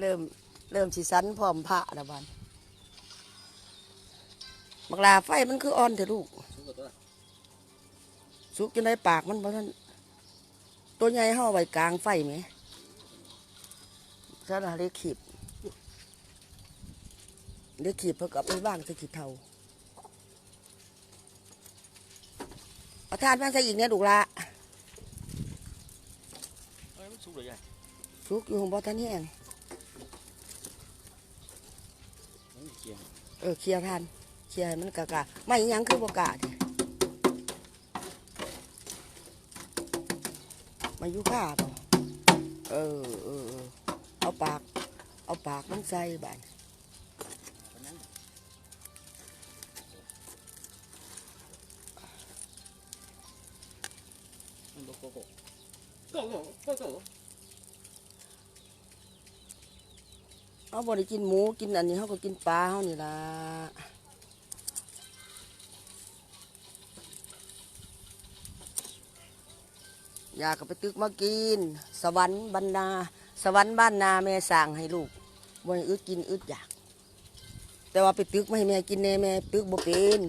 เริ่มเริ่มสิสันพร้อมพระละบันบักลาไฟมันคืออ่อนเถอะลูกสู้กับตัวละสุกจนได้ปากมันเพราะท่านตัวใหญ่ห่อาไว้กลางไฟไหมสารเล็กขีบเล็กขีบเพื่อกับไปว่างใส่ขีดเทาเอาทานมาใส่อีกเนี่ยลูกละเอ้ยมันสู้เลยใหญ่สุกอยู่ของบ่ท่านแห้ง มันเกี่ยง เออเคลียร์ทานเคลียร์มันกะกะไม่อิหยังคือบ่กะดิมาอยู่ข้าบ่เออเออเอาปาก เอาปากมันใส่บานปานนั้นมันบอกโกโก้โกโก้โกโก้ เอาบ่ได้กินหมูกินอันนี้เขาก็กินปลาเขานี่ล่ะอยากก็ไปตึกมากิน สวรรค์บรรณาสวรรค์บ้านนาแม่สั่งให้ลูกบ่ให้อึดกินอึดอยาก แต่ว่าไปตึกไม่ให้แม่กินแน่แม่ตึกบ่เป็น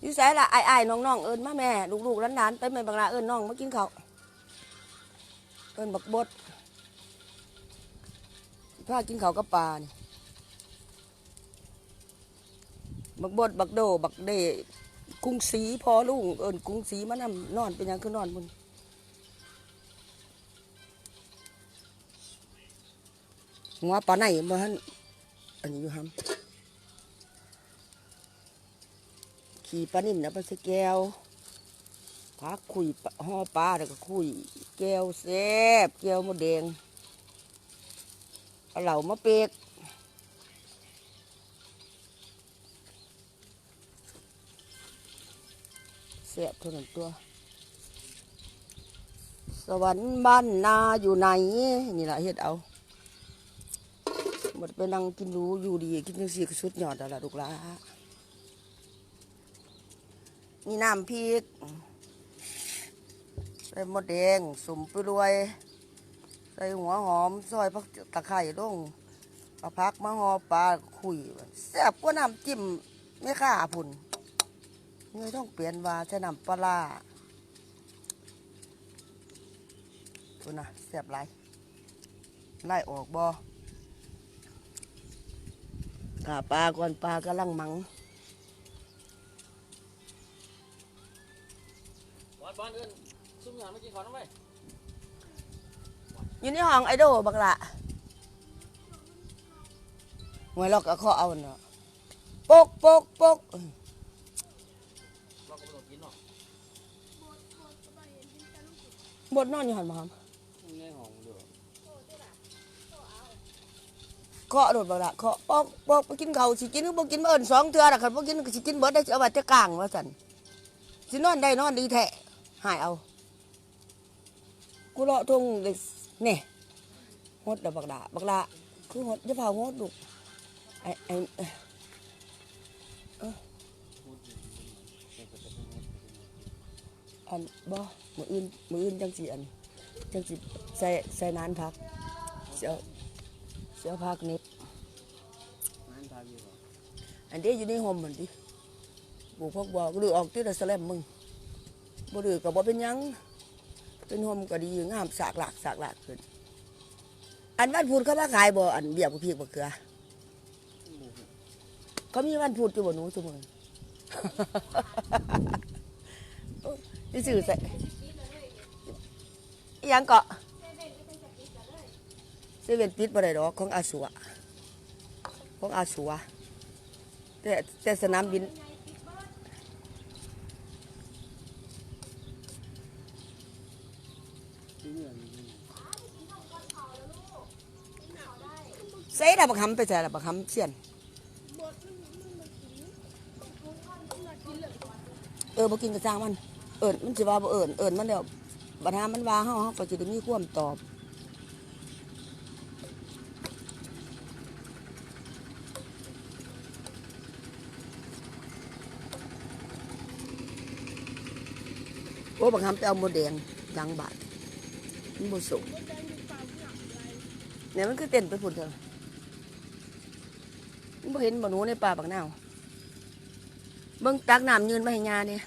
อยู่ไสล่ะไอ้ายๆน้องๆเอิ้นมาแม่ ลูกๆหลานๆไปแม่บักลาเอิ้นน้องมากินเขา เอินบักบดพากินเขากับปลานี่บักบดบักโด บักเดกุ้งสีพอลุงเอินกุ้งสีมานำนอนเป็นยังคือนอนบุญหัวปลาไหนบ่ฮันอันนี้อยู่ฮัมขี่ปลานิ่นนะปลาสะแก้ว พักคุยห่อปลาแล้วก็คุย แก้วแซ่บแก้วมดแดงเอาเหล่ามาเปกแซ่บเท่านั้นตัว สวรรค์บ้านนาอยู่ไหน นี่แหละเฮ็ดเอาหมดไปนั่งกินรู้อยู่ดีกินจังสีก็สุดหยอดแล้วล่ะลูกลานี่น้ำพริก ส่มดแดงสุ่มปรวย ใส่หัวหอมซอยผักตะไคร้ลงเอาพักมาหอปลาคุยแซ่บกว่าน้ำจิ้มไม่ค่าพุ่นเงยต้องเปลี่ยนว่าใช้น้ำปลาร้าพุ่นะแซ่บไรไล่ออกบ่ขาปลาก่อนปลากำลังมังบอลบอลเอิ้น ซุ่มหยาไม่กินข้าวน้ำไปอยู่ในห้องไอโดบักละหวยลอกก็ข้อเอาเนาะปกปกปกเราก็ไม่ต้องกินเนาะบดนอนอยู่หันมาครับง่ายหอมเด้อเคาะโดดบักละเคาะปกปกไปกินข้าวสิกินหรือบ่กินมาเอิ้นสองเทื่อละคันบ่กินก็สิกินเบิดได้สิเอาไว้แต่กลางว่าซั่นสินอนได้นอนดีแท้หายเอา กูเลาะทงเลยนี่ฮดแล้วบักละบักละคือฮดอย่าพาฮดลูกไอ้ไอ้พูดถึงเป็นกระตุ้นอันบ่มืออื่นมืออื่นจังสิอันจังสิใส่ใส่นานพักเสียวเสียวพักนิบนั่นทาอยู่เหรออันเดียอยู่ในห่มมันดิบุกพวกบอกหรือออกที่ระสแลมมึงบ่ดือก็บ่เป็นยัง เป็นห่มก็ดีงามสากหลากสากหลากขึ้น อันวันพูดเขามาขายบ่อันเบียบกับพริกบ่เกลือเขามีวันพูดอยู่บ่หนูทุกมือนี่สื่อใส่อิหยังเกาะเซเว่นปิดบ่ได้ดอกของอาสัวของอาสัวแต่แต่สนามบิน ที่เนี่ย ใส่ ละบักหำไปใส่ละบักหำเสียนเออบ่กินกระจ้างมัน เอิญมันสิว่าบ่เอิญเอิญมันเดี๋ยวบัดหามันว่าเฮาเฮาก็สิได้มีความตอบโอ้บักหำไปเอาหมดแดงยังบาดมันบ่สุกเนี่ยมันคือเต้นไปพุ่นเถอะ บ่เห็นบ่หนูในป่าบักนาวเบิ่งตักน้ำยืนมาให้ยาเนี่ย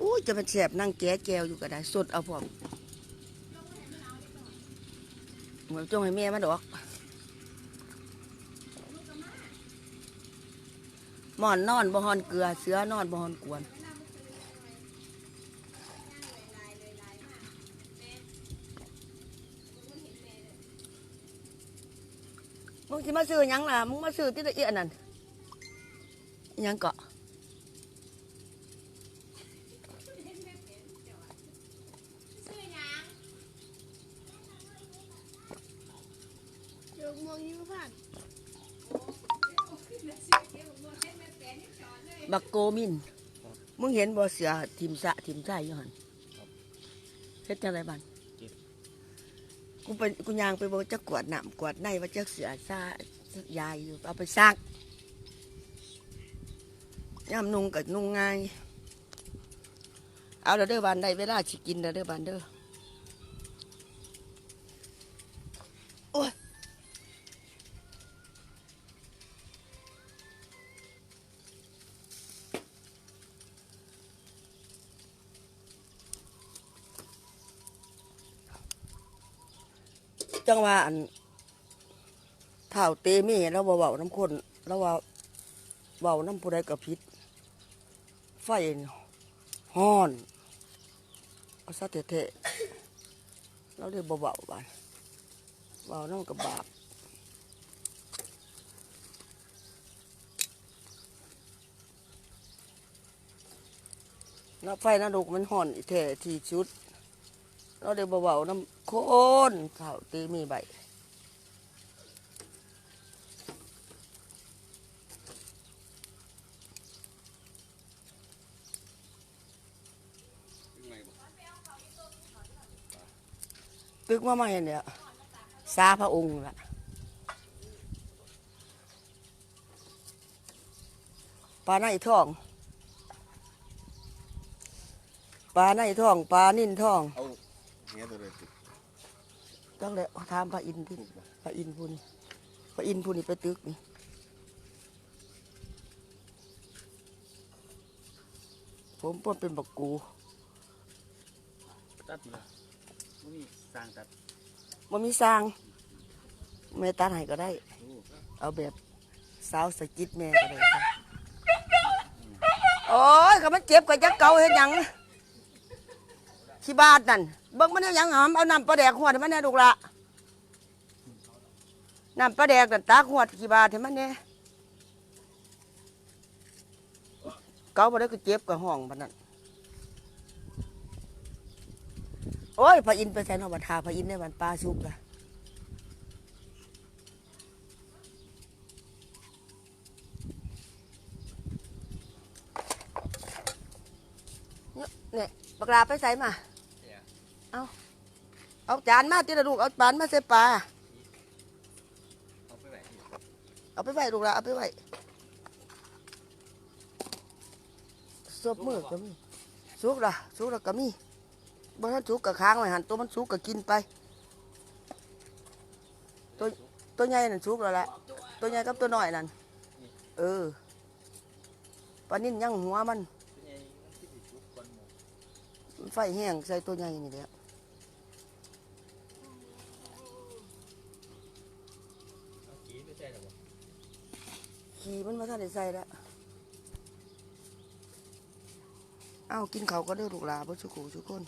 อู้ยจะมาแสบนั่งแก้แก้วอยู่ก็ได้ สดเอาพร้อมเหมือนจงให้แม่มาดอกหมอนนอนบ่ฮอนเกลือ เสือนอนบ่ฮอนกวน มึงสิมาซื้อหยังล่ะมึงมาซื้อที่ละเอียดนั่นอิหยังเกาะเดี๋ยวมองยิ้มผ่านบักโกมิน มึงเห็นบ่เสือทิมสะทิมใส่อยู่หันเฮ็ดจังไรบ้าน กูไปกูยางไปบ่จะกวดหนำกวดในว่าจะเสือซายายอยู่เอาไปซักย่ำนุ่งกับนุ่งง่าย เอาเด้อบานได้เวลาสิกินเด้อเด้อบานเด้อ จังว่าอันเท่าเตมีแล้วเบาๆน้ำคนแล้วว่าเบาน้ำผู้ใดกับพิษไฟนี่ฮ้อนเอาซะเทะๆเราเรียกเบาๆบานเบาน้ำกับบาปแล้วไฟน้ำดุกมันห่อนอีแท้ที่ชุด เราเดี๋ยวเบาๆน้ำโคนเท่าตีมีใบตึกมาใหม่เนี่ยซาพระองค์ละปลาในท้อง ปลาในท้อง ปลานิ่นท้อง เอา เงี้ยตัวเลยสิจังเลยถามพระอินทร์ที่พระอินทร์ผู้นี้พระอินทร์ผู้นี้ไปตึกนี่ผมปนเป็นบักกูตัดมาบ่มีสร้างตัดมันมีสร้างแม่ตัดให้ก็ได้ดูเอาแบบสาวสกิดแม่ก็ได้จ้ะโอ้ยก็มันเจ็บก็จะเกาเห็นยังขี้บาดนั่น เบิ่งมันเอาหยังหอมเอาน้ำปลาแดกหวดให้มันแน่ลูกละน้ำปลาแดกนั่นตากหวดขี้บาดให้มันแน่เกาไปได้ก็เจ็บกับห้องบัดนั้นโอ้ยพระอินทร์ไปใส่นอบัทาพระอินทร์ในวันปลาชุบละเนี่ยปลากลาไปใส่มา เอาเอาจานมาทีละลูกเอาจานมาใส่ปลาเอาไปไว้ที่เอาไปไว้ลูกละเอาไปไว้ซบมือก็มีสุกละสุกละก็มีบ่ทันสุกกับค้างไว้หันตัวมันสุกก็กินไป ตัวตัวใหญ่นั่นสุกแล้วแหละตัวใหญ่กับตัวน้อยนั่นเออปลานิ่นยังหัวมันเป็นไงมันสิสิชุบก่อนหมู่มันไฟแห้งใส่ตัวใหญ่นี่แหละ เอากีไม่ใช่หรอบ่ ขี่มันมาท่านได้ใส่แล้วเอากินเขาก็เด้อลูกหลาบ่สุกูทุกคน